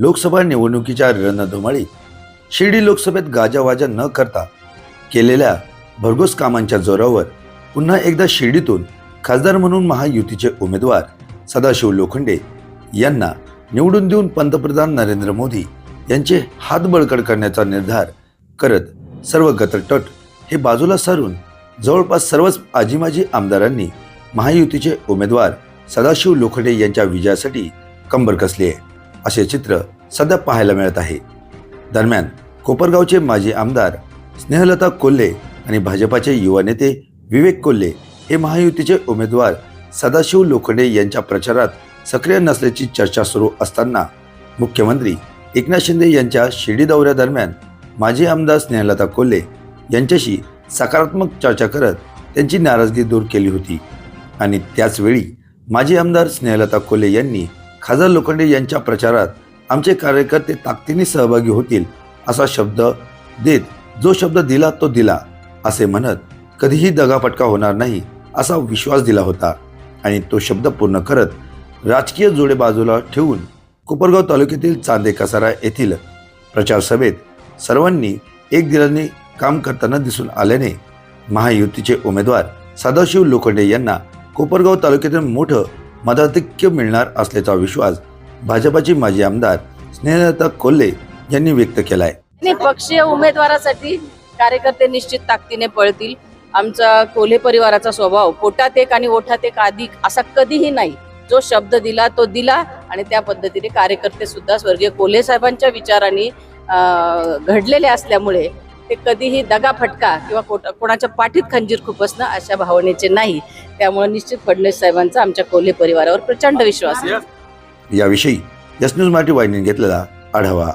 लोकसभा निवडणुकीच्या रणधुमाळीत शिर्डी लोकसभेत गाजावाजा न करता केलेल्या भरघोस कामांच्या जोरावर पुन्हा एकदा शिर्डीतून खासदार म्हणून महायुतीचे उमेदवार सदाशिव लोखंडे यांना निवडून देऊन पंतप्रधान नरेंद्र मोदी यांचे हात बळकड करण्याचा निर्धार करत सर्व गतटट हे बाजूला सारून जवळपास सर्वच आजीमाजी आमदारांनी महायुतीचे उमेदवार सदाशिव लोखंडे यांच्या विजयासाठी कंबर कसली आहे. असे चित्र सध्या पाहायला मिळत आहे. दरम्यान कोपरगावचे माजी आमदार स्नेहलता कोल्हे आणि भाजपाचे युवा नेते विवेक कोल्हे हे महायुतीचे उमेदवार सदाशिव लोखंडे यांच्या प्रचारात सक्रिय नसल्याची चर्चा सुरू असताना मुख्यमंत्री एकनाथ शिंदे यांच्या शिर्डी दौऱ्यादरम्यान माजी आमदार स्नेहलता कोल्हे यांच्याशी सकारात्मक चर्चा करत त्यांची नाराजगी दूर केली होती. आणि त्याचवेळी माजी आमदार स्नेहलता कोल्हे यांनी खासदार लोखंडे यांच्या प्रचारात आमचे कार्यकर्ते ताकदीने सहभागी होतील असा शब्द देत जो शब्द दिला तो दिला असे म्हणत कधीही दगाफटका होणार नाही असा विश्वास दिला होता आणि तो शब्द पूर्ण करत राजकीय जोडे बाजूला ठेवून कोपरगाव तालुक्यातील चांदे कसारा येथील प्रचारसभेत सर्वांनी एक दिलाने काम करताना दिसून आल्याने महायुतीचे उमेदवार सदाशिव लोखंडे यांना कोपरगाव तालुक्यातील मोठं मताधिक्य मिळणार असल्याचा विश्वास भाजपाचे माजी आमदार स्नेहलता कोल्हे यांनी व्यक्त केलाय. आहे पक्षीय उमेदवारासाठी कार्यकर्ते निश्चित ताकदीने पळतील. आमचा कोल्हे परिवाराचा स्वभाव पोटात एक आणि ओठात एक अधिक असा कधीही नाही. जो शब्द दिला तो दिला आणि त्या पद्धतीने कार्यकर्ते सुद्धा स्वर्गीय कोल्हे साहेबांच्या विचारांनी घडलेले असल्यामुळे ते कधीही दगा फटका किंवा कोट- कोणाच्या पाठीत खंजीर खुपसणं अशा भावनेचे नाही. त्यामुळे निश्चित फडणवीस साहेबांचा आमच्या कोल्हे परिवारावर प्रचंड विश्वास आहे. याविषयी यस न्यूज मराठी वाहिनीने घेतलेला आढावा